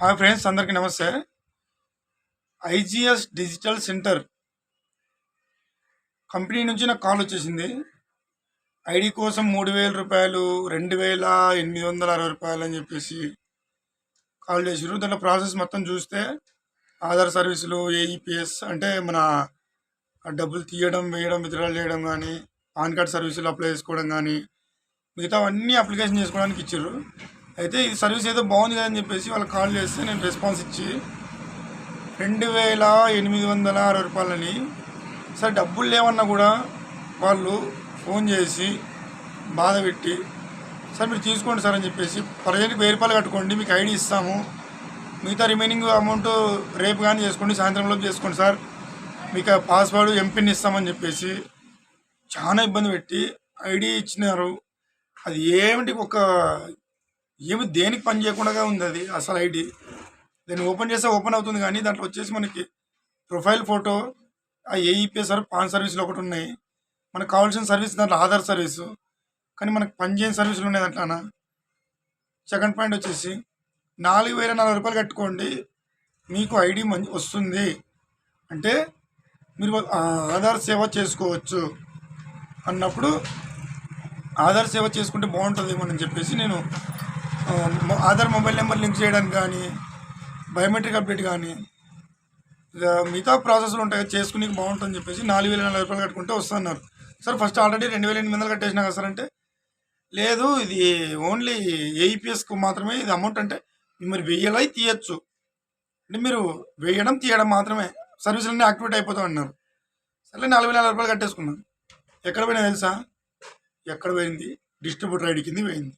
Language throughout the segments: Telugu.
హాయ్ ఫ్రెండ్స్ అందరికీ నమస్తే. ఐజిఎస్ డిజిటల్ సెంటర్ కంపెనీ నుంచి నాకు కాల్ వచ్చేసింది. ఐడి కోసం మూడు వేల రూపాయలు రెండు వేల ఎనిమిది వందల అరవై రూపాయలు అని చెప్పేసి కాల్ చేసారు దాంట్లో ప్రాసెస్ మొత్తం చూస్తే ఆధార్ సర్వీసులు ఏఈపిఎస్ అంటే మన డబ్బులు తీయడం వేయడం విత్డ్రాల్ చేయడం కానీ పాన్ కార్డ్ సర్వీసులు అప్లై చేసుకోవడం కానీ మిగతావన్నీ అప్లికేషన్ చేసుకోవడానికి ఇచ్చారు అయితే ఈ సర్వీస్ ఏదో బాగుంది కదని అని చెప్పేసి వాళ్ళకి కాల్ చేస్తే నేను రెస్పాన్స్ ఇచ్చి రెండు వేల ఎనిమిది వందల అరవై రూపాయలని సార్ డబ్బులు లేవన్నా కూడా వాళ్ళు ఫోన్ చేసి బాధ పెట్టి సార్ మీరు తీసుకోండి సార్ అని చెప్పేసి ప్రజెంట్కి వెయ్యి రూపాయలు కట్టుకోండి మీకు ఐడి ఇస్తాము మిగతా రిమైనింగ్ అమౌంట్ రేపు కానీ చేసుకోండి సాయంత్రంలోపు చేసుకోండి సార్ మీకు పాస్వర్డ్ ఎంపిన్ ఇస్తామని చెప్పేసి చాలా ఇబ్బంది పెట్టి ఐడి ఇచ్చినారు. అది ఏమిటి ఒక ఏమి దేనికి పని చేయకుండా ఉంది అది అసలు ఐడి? దాన్ని ఓపెన్ చేస్తే ఓపెన్ అవుతుంది కానీ దాంట్లో వచ్చేసి మనకి ప్రొఫైల్ ఫోటో ఆ ఏఈపీఎస్ పాన్ సర్వీసులు ఒకటి ఉన్నాయి. మనకు కావాల్సిన సర్వీస్ దాంట్లో ఆధార్ సర్వీసు. కానీ మనకు పనిచేయని సర్వీసులు ఉన్నాయి దాంట్లోనా సెకండ్ పాయింట్ వచ్చేసి నాలుగు వేల నలభై రూపాయలు కట్టుకోండి. మీకు ఐడి మంచి వస్తుంది. అంటే మీరు ఆధార్ సేవ చేసుకోవచ్చు అన్నప్పుడు ఆధార్ సేవ చేసుకుంటే బాగుంటుందేమో అని చెప్పేసి నేను ఆధార్ మొబైల్ నెంబర్ లింక్ చేయడానికి కానీ బయోమెట్రిక్ అప్డేట్ కానీ మిగతా ప్రాసెస్లు ఉంటాయి చేసుకుని బాగుంటుందని చెప్పేసి నాలుగు వేల నలభై రూపాయలు కట్టుకుంటే వస్తున్నారు. సార్ ఫస్ట్ ఆల్రెడీ రెండు వేల ఎనిమిది వందలు కట్టేసినా కదా సార్ అంటే లేదు ఇది ఓన్లీ ఏఈపిఎస్కు మాత్రమే ఇది అమౌంట్ అంటే మీరు వెయ్యాలి తీయచ్చు. అంటే మీరు వేయడం తీయడం మాత్రమే. సర్వీసులన్నీ యాక్టివేట్ అయిపోతాం అన్నారు. సరే నాలుగు వేల రూపాయలు కట్టేసుకున్నాను ఎక్కడ పోయినా తెలుసా? ఎక్కడ పోయింది? డిస్ట్రిబ్యూటర్ ఐడి కింద పోయింది.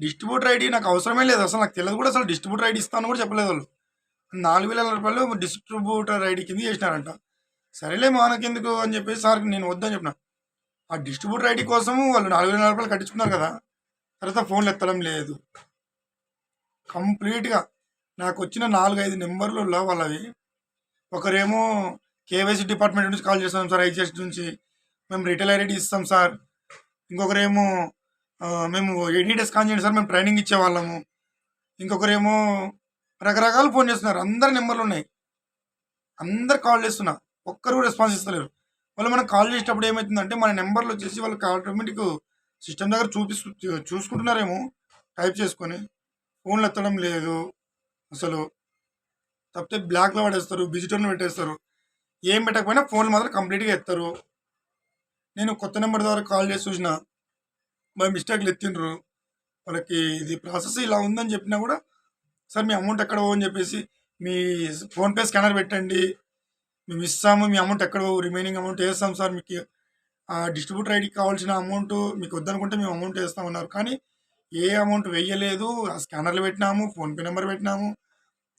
డిస్ట్రిబ్యూటర్ ఐడి నాకు అవసరమే లేదు. అసలు నాకు తెలియదు కూడా అసలు డిస్ట్రిబ్యూటర్ ఐడి ఇస్తాను కూడా చెప్పలేదు వాళ్ళు. నాలుగు వేల రూపాయలు డిస్ట్రిబ్యూటర్ ఐడి కింద చేసినారంట. సరేలే మనకెందుకు అని చెప్పేసి సార్ నేను వద్దని చెప్పిన. ఆ డిస్ట్రిబ్యూటర్ ఐడి కోసము వాళ్ళు నాలుగు వేల రూపాయలు కట్టించుకున్నారు కదా. తర్వాత ఫోన్లు ఎత్తడం లేదు. కంప్లీట్గా నాకు వచ్చిన నాలుగైదు నెంబర్లలో వాళ్ళవి. ఒకరేమో కేవైసీ డిపార్ట్మెంట్ నుంచి కాల్ చేస్తాం సార్ ఐజిఎస్ నుంచి. మేము రిటైల్ ఐడి ఇస్తాం సార్. ఇంకొకరేమో మేము ఎడిట్ స్కాన్ చేయండి సార్ మేము ట్రైనింగ్ ఇచ్చేవాళ్ళము ఇంకొకరేమో రకరకాలు ఫోన్ చేస్తున్నారు అందరి నెంబర్లు ఉన్నాయి. అందరు కాల్ చేస్తున్నా ఒక్కరు రెస్పాన్స్ ఇస్తలేరు. వాళ్ళు మనం కాల్ చేసేటప్పుడు ఏమవుతుందంటే మన నెంబర్లు వచ్చేసి వాళ్ళకి ఆటోమేటిక్ సిస్టమ్ దగ్గర చూపిస్తూ చూసుకుంటున్నారేమో టైప్ చేసుకొని ఫోన్లు ఎత్తడం లేదు అసలు. తప్పితే బ్లాక్లో పడేస్తారు బిజిటర్లో పెట్టేస్తారు. ఏం పెట్టకపోయినా ఫోన్లు మాత్రం కంప్లీట్గా ఎత్తారు. నేను కొత్త నెంబర్ ద్వారా కాల్ చేసి చూసిన బై మిస్టేక్లు ఎత్తిండ్రు. వాళ్ళకి ఇది ప్రాసెస్ ఇలా ఉందని చెప్పినా కూడా సార్ మీ అమౌంట్ ఎక్కడ పోవని అని చెప్పేసి మీ ఫోన్పే స్కానర్ పెట్టండి. మేము ఇస్తాము మీ అమౌంట్ ఎక్కడ పోవు రిమైనింగ్ అమౌంట్ వేస్తాం సార్. మీకు ఆ డిస్ట్రిబ్యూటర్ ఐడికి కావాల్సిన అమౌంట్ మీకు వద్దనుకుంటే మేము అమౌంట్ వేస్తామన్నారు. కానీ ఏ అమౌంట్ వేయలేదు. ఆ స్కానర్లు పెట్టినాము ఫోన్పే నెంబర్ పెట్టినాము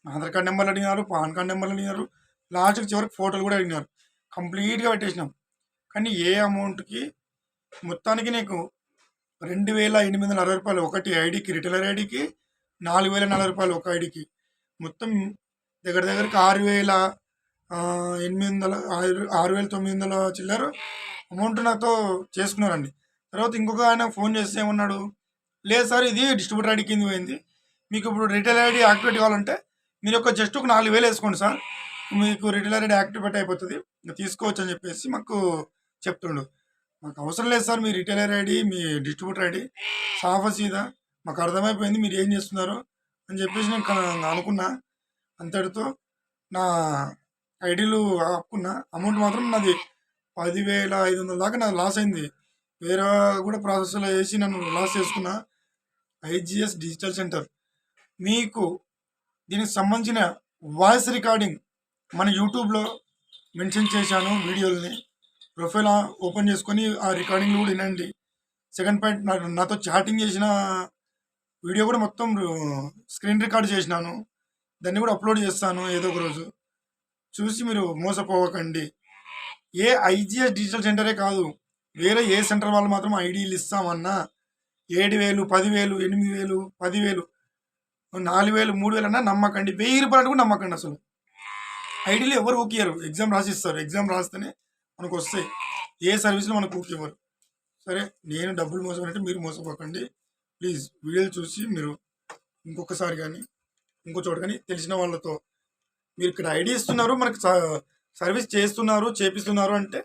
ఆధార్ కార్డ్ నెంబర్లు అడిగినారు పాన్ కార్డ్ నెంబర్లు అడిగినారు. లాస్ట్కి చివరికి ఫోటోలు కూడా అడిగినారు. కంప్లీట్గా పెట్టేసినాం. కానీ ఏ అమౌంట్కి మొత్తానికి నీకు రెండు వేల ఎనిమిది వందల అరవై రూపాయలు ఒకటి ఐడికి రిటైలర్ ఐడికి నాలుగు వేల నలభై రూపాయలు ఒక ఐడికి. మొత్తం దగ్గర దగ్గరికి ఆరు వేల ఎనిమిది వందల ఆరు ఆరు వేల తొమ్మిది వందల చిల్లర అమౌంట్ నాతో చేసుకున్నారండి. తర్వాత ఇంకొక ఆయన ఫోన్ చేస్తే ఏమన్నాడు లేదు సార్ ఇది డిస్ట్రిబ్యూటర్ ఐడి కింద పోయింది. మీకు ఇప్పుడు రిటైల్ ఐడి యాక్టివేట్ కావాలంటే మీరు ఒక జస్ట్ ఒక నాలుగు వేలు వేసుకోండి సార్. మీకు రిటైల్ ఐడి యాక్టివేట్ అయిపోతుంది. ఇంకా తీసుకోవచ్చు అని చెప్పేసి మాకు చెప్తుండు. మాకు అవసరం లేదు సార్ మీ రిటైలర్ ఐడి మీ డిస్ట్రిబ్యూటర్ ఐడి. సాఫా సీదా. మాకు అర్థమైపోయింది మీరు ఏం చేస్తున్నారు అని చెప్పేసి నేను అనుకున్నా. అంతటితో నా ఐడీలు ఆపుకున్నా. అమౌంట్ మాత్రం నాది పదివేల ఐదు వందల దాకా నాకు లాస్ అయింది. వేరే కూడా ప్రాసెస్లో వేసి నన్ను లాస్ చేసుకున్నా. IGS digital centre. మీకు దీనికి సంబంధించిన వాయిస్ రికార్డింగ్ మన యూట్యూబ్లో మెన్షన్ చేశాను వీడియోలని. ప్రొఫైల్ ఓపెన్ చేసుకొని ఆ రికార్డింగ్ కూడా వినండి. సెకండ్ పాయింట్ నా నాతో చాటింగ్ చేసిన వీడియో కూడా మొత్తం స్క్రీన్ రికార్డ్ చేసినాను. దాన్ని కూడా అప్లోడ్ చేస్తాను ఏదో ఒక రోజు. చూసి మీరు మోసపోవకండి. ఏ ఐజిఎస్ డిజిటల్ సెంటరే కాదు వేరే ఏ సెంటర్ వాళ్ళు మాత్రం ఐడీలు ఇస్తామన్నా. ఏడు వేలు పదివేలు ఎనిమిది వేలు పదివేలు నాలుగు వేలు మూడు వేలు అన్నా నమ్మకండి. వెయ్యి రూపాయలు కూడా నమ్మకండి అసలు. ఐడీలు ఎవరు ఓకేయరు ఎగ్జామ్ రాసిస్తారు. ఎగ్జామ్ రాస్తేనే మనకు వస్తాయి ఏ సర్వీస్లో మనకు ఊకివ్వరు సరే నేను డబ్బులు మోసమంటే మీరు మోసపోకండి. ప్లీజ్ వీడియోలు చూసి మీరు ఇంకొకసారి కానీ ఇంకో చోట కానీ తెలిసిన వాళ్ళతో మీరు ఇక్కడ ఐడి ఇస్తున్నారు మనకి స- సర్వీస్ చేస్తున్నారు చేపిస్తున్నారు అంటే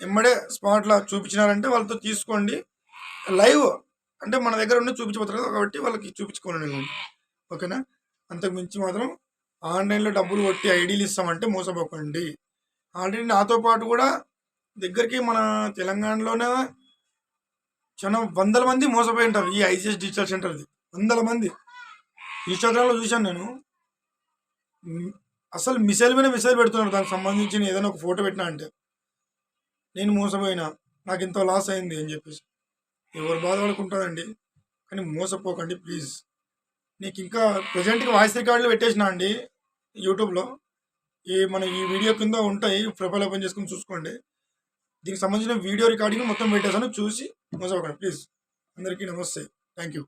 ఎమ్మడే స్పాట్లో చూపించినారంటే వాళ్ళతో తీసుకోండి. లైవ్ అంటే మన దగ్గర ఉండి చూపించబోతున్నారు కాబట్టి వాళ్ళకి చూపించుకోండి ఓకేనా? అంతకు మించి మాత్రం ఆన్లైన్లో డబ్బులు కొట్టి ఐడీలు ఇస్తామంటే మోసపోకండి. ఆల్రెడీ నాతో పాటు కూడా దగ్గరికి మన తెలంగాణలోనే చాలా వందల మంది మోసపోయి ఉంటారు ఈ ఐసిఎస్ డిజిటల్ సెంటర్ది. వందల మంది. ఇన్స్టాగ్రామ్లో చూశాను నేను. అసలు మిసైల్ మీద మిసైల్ పెడుతున్నారు. దానికి సంబంధించిన ఏదైనా ఒక ఫోటో పెట్టినా అంటే. నేను మోసపోయినా. నాకు ఇంత లాస్ అయింది అని చెప్పేసి. ఎవరు బాధపడుకుంటారండి? కానీ మోసపోకండి ప్లీజ్. నీకు ఇంకా ప్రజెంట్గా వాయిస్ రికార్డులు పెట్టేసిన అండి యూట్యూబ్లో. ఈ మన ఈ వీడియో కింద ఉంటాయి ప్రొఫైల్ ఓపెన్ చేసుకుని చూసుకోండి. దీనికి సంబంధించిన వీడియో రికార్డింగ్ మొత్తం పెట్టేసాను చూసి మోసపోకండి. ప్లీజ్. అందరికీ నమస్తే. Thank you